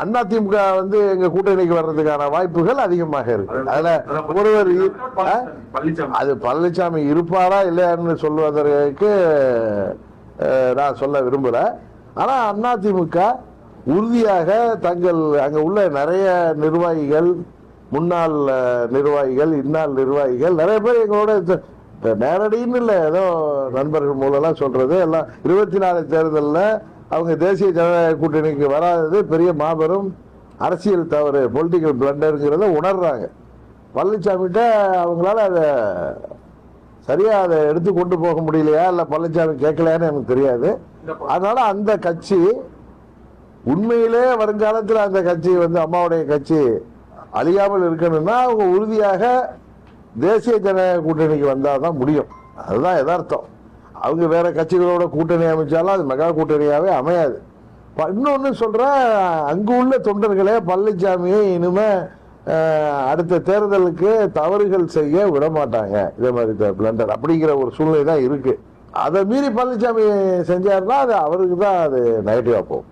அதிமுக வந்து எங்க கூட்டணிக்கு வர்றதுக்கான வாய்ப்புகள் அதிகமாக இருக்கு. அதுல ஒருவர் அது பழனிசாமி இருப்பாரா இல்லையான்னு சொல்வதற்கு அஹ், நான் சொல்ல விரும்பல ஆனா அதிமுக உறுதியாக தங்கள் அங்க உள்ள நிறைய நிர்வாகிகள் முன்னாள் நிர்வாகிகள் இந்நாள் நிர்வாகிகள் நிறைய பேர் எங்களோட நேரடின்னு இல்லை ஏதோ நண்பர்கள் மூலம்லாம் சொல்றது எல்லாம் இருபத்தி நாலு தேர்தலில் அவங்க தேசிய ஜனநாயக கூட்டணிக்கு வராதது பெரிய மாபெரும் அரசியல் தவறு பொலிட்டிக்கல் பிளண்டருங்கிறத உணர்றாங்க. பழனிசாமிகிட்ட அவங்களால அதை சரியா அதை எடுத்து கொண்டு போக முடியலையா? இல்ல பழனிசாமி கேட்கலையான்னு எனக்கு தெரியாது. அதனால அந்த கட்சி உண்மையிலே வருங்காலத்தில் அந்த கட்சி வந்து அம்மாவுடைய கட்சி அழியாமல் இருக்கணும்னா அவங்க உறுதியாக தேசிய ஜனநாயக கூட்டணிக்கு வந்தால் தான் முடியும். அதுதான் யதார்த்தம். அவங்க வேற கட்சிகளோட கூட்டணி அமைச்சாலும் அது மெகா கூட்டணியாகவே அமையாது. இன்னொன்று இன்னொன்னு அங்கு உள்ள தொண்டர்களே பழனிசாமியை இனிமே அடுத்த தேர்தலுக்கு தவறுகள் செய்ய விட மாட்டாங்க. இதே மாதிரி பிளண்டர் அப்படிங்கிற ஒரு சூழ்நிலை தான் இருக்கு. அதை மீறி பழனிசாமி செஞ்சாருன்னா அது அவருக்கு தான் அது நெகட்டிவாக போகும்.